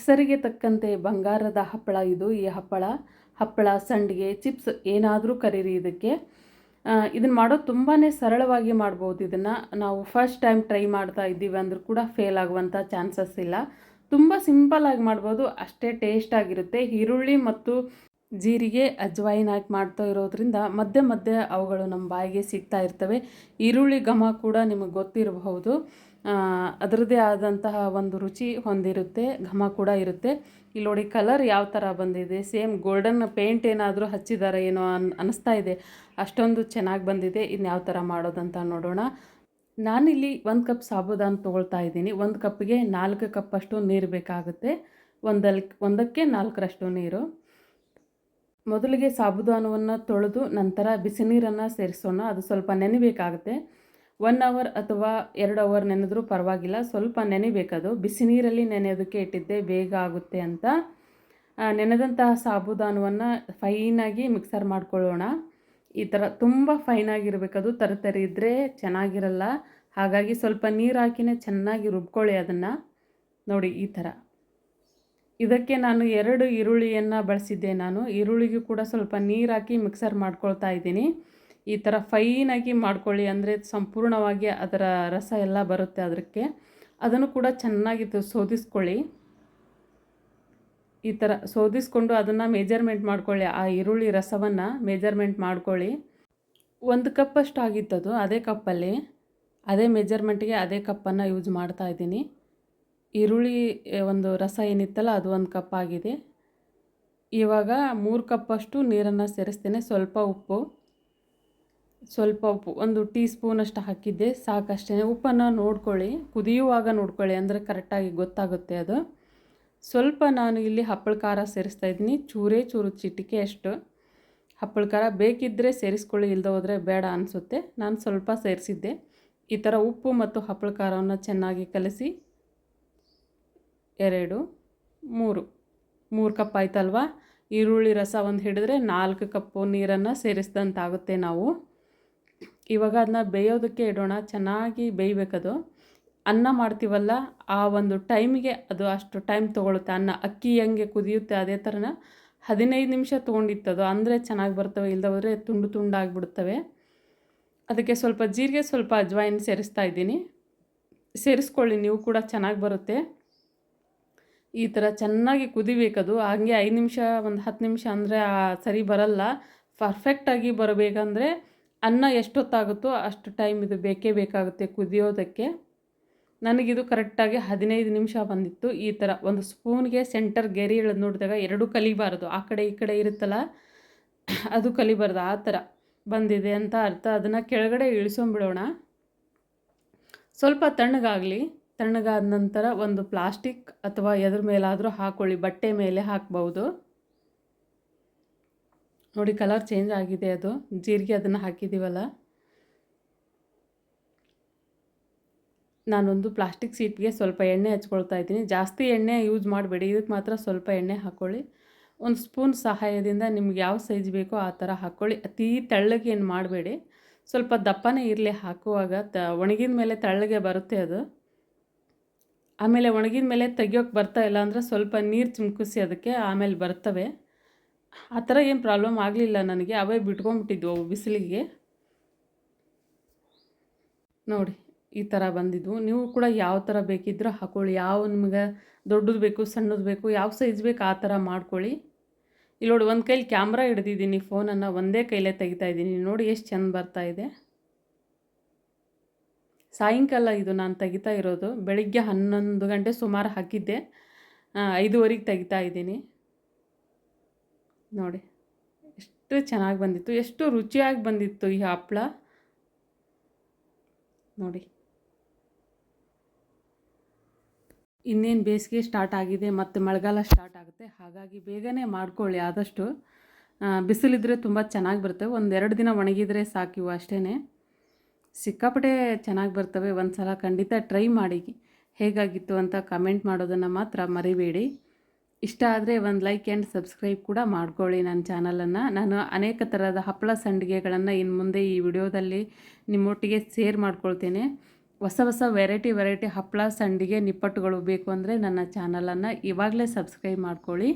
ಹೆಸರಿಗೆ ತಕ್ಕಂತೆ ಬಂಗಾರದ ಹಪ್ಪಳ ಇದು. ಈ ಹಪ್ಪಳ ಹಪ್ಪಳ ಸಂಡಿಗೆ, ಚಿಪ್ಸ್ ಏನಾದರೂ ಕರೀರಿ ಇದಕ್ಕೆ. ಇದನ್ನು ಮಾಡೋದು ತುಂಬಾ ಸರಳವಾಗಿ ಮಾಡ್ಬೋದು ಇದನ್ನು. ನಾವು ಫಸ್ಟ್ ಟೈಮ್ ಟ್ರೈ ಮಾಡ್ತಾ ಇದ್ದೀವಿ ಅಂದರೂ ಕೂಡ ಫೇಲ್ ಆಗುವಂಥ ಚಾನ್ಸಸ್ ಇಲ್ಲ. ತುಂಬ ಸಿಂಪಲ್ಲಾಗಿ ಮಾಡ್ಬೋದು. ಅಷ್ಟೇ ಟೇಸ್ಟ್ ಆಗಿರುತ್ತೆ. ಈರುಳ್ಳಿ ಮತ್ತು ಜೀರಿಗೆ ಅಜ್ವಾಯಿನ್ ಹಾಕಿ ಮಾಡ್ತಾ ಇರೋದ್ರಿಂದ ಮಧ್ಯೆ ಮಧ್ಯೆ ಅವುಗಳು ನಮ್ಮ ಬಾಯಿಗೆ ಸಿಗ್ತಾ ಇರ್ತವೆ. ಈರುಳ್ಳಿ ಘಮ ಕೂಡ ನಿಮಗೆ ಗೊತ್ತಿರಬಹುದು. ಅದರದ್ದೇ ಆದಂತಹ ಒಂದು ರುಚಿ ಹೊಂದಿರುತ್ತೆ, ಘಮ ಕೂಡ ಇರುತ್ತೆ. ಇಲ್ಲಿ ನೋಡಿ ಕಲರ್ ಯಾವ ಥರ ಬಂದಿದೆ ಸೇಮ್ ಗೋಲ್ಡನ್ ಪೇಂಟ್ ಏನಾದರೂ ಹಚ್ಚಿದ್ದಾರೆ ಏನೋ ಅನ್ ಅನ್ನಿಸ್ತಾ ಇದೆ. ಅಷ್ಟೊಂದು ಚೆನ್ನಾಗಿ ಬಂದಿದೆ ಇನ್ನು ಯಾವ ಥರ ಮಾಡೋದಂತ ನೋಡೋಣ. ನಾನಿಲ್ಲಿ ಒಂದು ಕಪ್ ಸಾಬುದಾನ ತೊಗೊಳ್ತಾ ಇದ್ದೀನಿ. ಒಂದು ಕಪ್ಗೆ ನಾಲ್ಕು ಕಪ್ಪಷ್ಟು ನೀರು ಬೇಕಾಗುತ್ತೆ. ಒಂದಲ್, ಒಂದಕ್ಕೆ ನಾಲ್ಕರಷ್ಟು ನೀರು. ಮೊದಲಿಗೆ ಸಾಬುದಾನವನ್ನು ತೊಳೆದು ನಂತರ ಬಿಸಿ ನೀರನ್ನು ಸೇರಿಸೋಣ. ಅದು ಸ್ವಲ್ಪ ನೆನೆಬೇಕಾಗುತ್ತೆ. ಒನ್ ಅವರ್ ಅಥವಾ ಎರಡು ಅವರ್ ನೆನೆದ್ರೂ ಪರವಾಗಿಲ್ಲ. ಸ್ವಲ್ಪ ನೆನೆಬೇಕದು ಬಿಸಿ ನೀರಲ್ಲಿ ನೆನೆಯೋದಕ್ಕೆ ಇಟ್ಟಿದ್ದೆ. ಬೇಗ ಆಗುತ್ತೆ ಅಂತ. ನೆನೆದಂತಹ ಸಾಬುದಾನವನ್ನು ಫೈನಾಗಿ ಮಿಕ್ಸರ್ ಮಾಡ್ಕೊಳ್ಳೋಣ. ಈ ಥರ ತುಂಬ ಫೈನಾಗಿರಬೇಕದು ತರತರಿ ಇದ್ದರೆ ಚೆನ್ನಾಗಿರಲ್ಲ. ಹಾಗಾಗಿ ಸ್ವಲ್ಪ ನೀರು ಹಾಕಿನೇ ಚೆನ್ನಾಗಿ ರುಬ್ಕೊಳ್ಳಿ ಅದನ್ನು. ನೋಡಿ, ಈ ಥರ ಇದಕ್ಕೆ ನಾನು ಎರಡು ಈರುಳ್ಳಿಯನ್ನು ಬಳಸಿದ್ದೆ ನಾನು. ಈರುಳ್ಳಿಗೂ ಕೂಡ ಸ್ವಲ್ಪ ನೀರು ಹಾಕಿ ಮಿಕ್ಸರ್ ಮಾಡ್ಕೊಳ್ತಾ ಇದ್ದೀನಿ. ಈ ಥರ ಫೈನಾಗಿ ಮಾಡ್ಕೊಳ್ಳಿ ಅಂದರೆ ಸಂಪೂರ್ಣವಾಗಿ ಅದರ ರಸ ಎಲ್ಲ ಬರುತ್ತೆ ಅದಕ್ಕೆ. ಅದನ್ನು ಕೂಡ ಚೆನ್ನಾಗಿ ಸೋದಿಸ್ಕೊಳ್ಳಿ. ಈ ಥರ ಸೋದಿಸ್ಕೊಂಡು ಅದನ್ನು ಮೇಜರ್ಮೆಂಟ್ ಮಾಡ್ಕೊಳ್ಳಿ, ಆ ಈರುಳ್ಳಿ ರಸವನ್ನು ಮೇಜರ್ಮೆಂಟ್ ಮಾಡ್ಕೊಳ್ಳಿ. ಒಂದು ಕಪ್ಪಷ್ಟು ಆಗಿತ್ತದು ಅದೇ ಕಪ್ಪಲ್ಲಿ ಅದೇ ಮೆಜರ್ಮೆಂಟ್ಗೆ ಅದೇ ಕಪ್ಪನ್ನು ಯೂಸ್ ಮಾಡ್ತಾ ಇದ್ದೀನಿ. ಈರುಳ್ಳಿ ಒಂದು ರಸ ಏನಿತ್ತಲ್ಲ ಅದು ಒಂದು ಕಪ್ ಆಗಿದೆ. ಇವಾಗ ಮೂರು ಕಪ್ಪಷ್ಟು ನೀರನ್ನು ಸೇರಿಸ್ತೇನೆ, ಸ್ವಲ್ಪ ಉಪ್ಪು. ಸ್ವಲ್ಪ ಉಪ್ಪು, ಒಂದು ಟೀ ಸ್ಪೂನಷ್ಟು ಹಾಕಿದ್ದೆ, ಸಾಕಷ್ಟೇ. ಉಪ್ಪನ್ನು ನೋಡ್ಕೊಳ್ಳಿ, ಕುದಿಯುವಾಗ ನೋಡ್ಕೊಳ್ಳಿ, ಅಂದರೆ ಕರೆಕ್ಟಾಗಿ ಗೊತ್ತಾಗುತ್ತೆ ಅದು. ಸ್ವಲ್ಪ ನಾನು ಇಲ್ಲಿ ಹಪ್ಪಳ ಖಾರ ಸೇರಿಸ್ತಾ ಇದ್ದೀನಿ. ಚೂರೇ ಚೂರು ಚಿಟಿಕೆ ಅಷ್ಟು. ಹಪ್ಪಳ ಖಾರ ಬೇಕಿದ್ದರೆ ಸೇರಿಸ್ಕೊಳ್ಳಿ ಇಲ್ಲದೆ ಹೋದರೆ ಬೇಡ ಅನಿಸುತ್ತೆ. ನಾನು ಸ್ವಲ್ಪ ಸೇರಿಸಿದ್ದೆ. ಈ ಥರ ಉಪ್ಪು ಮತ್ತು ಹಪ್ಪಳ ಖಾರವನ್ನು ಚೆನ್ನಾಗಿ ಕಲಸಿ, ಎರಡು, ಮೂರು ಮೂರು ಕಪ್ ಆಯ್ತಲ್ವಾ? ಈರುಳ್ಳಿ ರಸ ಒಂದು ಹಿಡಿದ್ರೆ ನಾಲ್ಕು ಕಪ್ಪು ನೀರನ್ನು ಸೇರಿಸ್ದಂತಾಗುತ್ತೆ ನಾವು. ಇವಾಗ ಅದನ್ನ ಬೇಯೋದಕ್ಕೆ ಇಡೋಣ, ಚೆನ್ನಾಗಿ ಬೇಯಬೇಕದು. ಅನ್ನ ಮಾಡ್ತೀವಲ್ಲ, ಆ ಒಂದು ಟೈಮಿಗೆ ಅದು ಅಷ್ಟು ಟೈಮ್ ತೊಗೊಳುತ್ತೆ. ಅನ್ನ ಅಕ್ಕಿ ಹೆಂಗೆ ಕುದಿಯುತ್ತೆ, ಅದೇ ಥರನ ಹದಿನೈದು ನಿಮಿಷ ತೊಗೊಂಡಿತ್ತದು. ಅಂದರೆ ಚೆನ್ನಾಗಿ ಬರ್ತವೆ ಇಲ್ಲದೆ ಹೋದರೆ ತುಂಡು ತುಂಡಾಗಿಬಿಡ್ತವೆ. ಅದಕ್ಕೆ ಸ್ವಲ್ಪ ಜೀರಿಗೆ, ಸ್ವಲ್ಪ ಅಜ್ವಾಯಿನ್ ಸೇರಿಸ್ತಾ ಇದ್ದೀನಿ. ಸೇರಿಸ್ಕೊಳ್ಳಿ, ನೀವು ಕೂಡ ಚೆನ್ನಾಗಿ ಬರುತ್ತೆ. ಈ ಥರ ಚೆನ್ನಾಗಿ ಕುದಿಬೇಕದು. ಹಾಗೆ ಐದು ನಿಮಿಷ, ಒಂದು ಹತ್ತು ನಿಮಿಷ ಅಂದರೆ ಸರಿ ಬರಲ್ಲ. ಪರ್ಫೆಕ್ಟಾಗಿ ಬರಬೇಕಂದ್ರೆ ಅನ್ನ ಎಷ್ಟೊತ್ತಾಗುತ್ತೋ ಅಷ್ಟು ಟೈಮ್ ಇದು ಬೇಕೇ ಬೇಕಾಗುತ್ತೆ ಕುದಿಯೋದಕ್ಕೆ. ನನಗಿದು ಕರೆಕ್ಟಾಗಿ ಹದಿನೈದು ನಿಮಿಷ ಬಂದಿತ್ತು. ಈ ಥರ ಒಂದು ಸ್ಪೂನ್ಗೆ ಸೆಂಟರ್ ಗೆರಿ ಇಳಿದು ನೋಡಿದಾಗ ಎರಡೂ ಕಲಿಬಾರ್ದು. ಆ ಕಡೆ ಈ ಕಡೆ ಇರುತ್ತಲ್ಲ, ಅದು ಕಲಿಬಾರ್ದು. ಆ ಥರ ಬಂದಿದೆ ಅಂತ ಅರ್ಥ. ಅದನ್ನು ಕೆಳಗಡೆ ಇಳಿಸ್ಕೊಂಬಿಡೋಣ ಸ್ವಲ್ಪ ತಣ್ಣಗಾಗಲಿ. ತಣ್ಣಗಾದ ನಂತರ ಒಂದು ಪ್ಲಾಸ್ಟಿಕ್ ಅಥವಾ ಎದ್ರ ಮೇಲಾದರೂ ಹಾಕ್ಕೊಳ್ಳಿ ಬಟ್ಟೆ ಮೇಲೆ ಹಾಕ್ಬೋದು. ನೋಡಿ ಕಲರ್ ಚೇಂಜ್ ಆಗಿದೆ ಅದು. ಜೀರಿಗೆ ಅದನ್ನು ಹಾಕಿದ್ದೀವಲ್ಲ ನಾನೊಂದು ಪ್ಲಾಸ್ಟಿಕ್ ಸೀಟ್ಗೆ ಸ್ವಲ್ಪ ಎಣ್ಣೆ ಹಚ್ಕೊಳ್ತಾ ಇದ್ದೀನಿ. ಜಾಸ್ತಿ ಎಣ್ಣೆ ಯೂಸ್ ಮಾಡಬೇಡಿ. ಇದಕ್ಕೆ ಮಾತ್ರ ಸ್ವಲ್ಪ ಎಣ್ಣೆ ಹಾಕ್ಕೊಳ್ಳಿ ಒಂದು ಸ್ಪೂನ್ ಸಹಾಯದಿಂದ ನಿಮ್ಗೆ ಯಾವ ಸೈಜ್ ಬೇಕೋ ಆ ಥರ ಹಾಕ್ಕೊಳ್ಳಿ ಅತೀ ತೆಳ್ಳಗೆ ಏನು ಮಾಡಬೇಡಿ. ಸ್ವಲ್ಪ ದಪ್ಪನೇ ಇರಲಿ ಹಾಕುವಾಗ. ತ, ಒಣಗಿದ ಮೇಲೆ ತೆಳ್ಳಗೆ ಬರುತ್ತೆ ಅದು. ಆಮೇಲೆ ಒಣಗಿದ ಮೇಲೆ ತೆಗಿಯೋಕೆ ಬರ್ತಾ ಇಲ್ಲ ಅಂದರೆ ಸ್ವಲ್ಪ ನೀರು ಚಿಮ್ಕಿಸಿ ಅದಕ್ಕೆ ಆಮೇಲೆ ಬರ್ತವೆ. ಆ ಥರ ಏನು ಪ್ರಾಬ್ಲಮ್ ಆಗಲಿಲ್ಲ ನನಗೆ. ಅವೇ ಬಿಟ್ಕೊಂಡ್ಬಿಟ್ಟಿದ್ವು ಅವು ಬಿಸಿಲಿಗೆ. ನೋಡಿ, ಈ ಥರ ಬಂದಿದ್ವು ನೀವು ಕೂಡ ಯಾವ ಥರ ಬೇಕಿದ್ರೂ ಹಾಕೊಳ್ಳಿ. ಯಾವ ನಿಮಗೆ ದೊಡ್ಡದು ಬೇಕು, ಸಣ್ಣದು ಬೇಕು, ಯಾವ ಸೈಜ್ ಬೇಕು ಆ ಥರ ಮಾಡ್ಕೊಳ್ಳಿ. ಇಲ್ಲಿ ನೋಡಿ, ಒಂದು ಕೈಲಿ ಕ್ಯಾಮ್ರಾ ಹಿಡ್ದಿದ್ದೀನಿ, ಫೋನನ್ನು ಒಂದೇ ಕೈಲೇ ತೆಗಿತಾ ಇದ್ದೀನಿ. ನೋಡಿ, ಎಷ್ಟು ಚೆಂದ ಬರ್ತಾ ಇದೆ. ಸಾಯಂಕಾಲ ಇದು ನಾನು ತೆಗಿತಾ ಇರೋದು. ಬೆಳಿಗ್ಗೆ ಹನ್ನೊಂದು ಗಂಟೆ ಸುಮಾರು ಹಾಕಿದ್ದೆ. ಐದುವರೆಗೆ ತೆಗಿತಾ ಇದ್ದೀನಿ. ನೋಡಿ. ಎಷ್ಟು ಚೆನ್ನಾಗಿ ಬಂದಿತ್ತು, ಎಷ್ಟು ರುಚಿಯಾಗಿ ಬಂದಿತ್ತು ಈ ಹಪ್ಪಳ ನೋಡಿ. ಇನ್ನೇನು ಬೇಸಿಗೆ ಸ್ಟಾರ್ಟ್ ಆಗಿದೆ, ಮತ್ತು ಮಳೆಗಾಲ ಸ್ಟಾರ್ಟ್ ಆಗುತ್ತೆ. ಹಾಗಾಗಿ ಬೇಗನೆ ಮಾಡ್ಕೊಳ್ಳಿ ಆದಷ್ಟು. ಬಿಸಿಲಿದ್ರೆ ತುಂಬ ಚೆನ್ನಾಗಿ ಬರ್ತವೆ ಒಂದೆರಡು ದಿನ ಒಣಗಿದರೆ ಸಾಕಿವು ಅಷ್ಟೇ ಸಿಕ್ಕಾಪಟ್ಟೆ ಚೆನ್ನಾಗಿ ಬರ್ತವೆ. ಒಂದು ಸಲ ಖಂಡಿತ ಟ್ರೈ ಮಾಡಿ. ಹೇಗಾಗಿತ್ತು ಅಂತ ಕಮೆಂಟ್ ಮಾಡೋದನ್ನು ಮಾತ್ರ ಮರಿಬೇಡಿ. ಇಷ್ಟ ಆದರೆ ಒಂದು ಲೈಕ್ ಆ್ಯಂಡ್ ಸಬ್ಸ್ಕ್ರೈಬ್ ಕೂಡ ಮಾಡ್ಕೊಳ್ಳಿ ನನ್ನ ಚಾನಲನ್ನು. ನಾನು ಅನೇಕ ಥರದ ಹಪ್ಪಳ ಸಂಡಿಗೆಗಳನ್ನು ಇನ್ನು ಮುಂದೆ ಈ ವಿಡಿಯೋದಲ್ಲಿ ನಿಮ್ಮೊಟ್ಟಿಗೆ ಶೇರ್ ಮಾಡ್ಕೊಳ್ತೇನೆ. ಹೊಸ ಹೊಸ ವೆರೈಟಿ ವೆರೈಟಿ ಹಪ್ಪಳ ಸಂಡಿಗೆ ನಿಪ್ಪಟ್ಟುಗಳು ಬೇಕು ಅಂದರೆ ನನ್ನ ಚಾನಲನ್ನು ಇವಾಗಲೇ ಸಬ್ಸ್ಕ್ರೈಬ್ ಮಾಡ್ಕೊಳ್ಳಿ.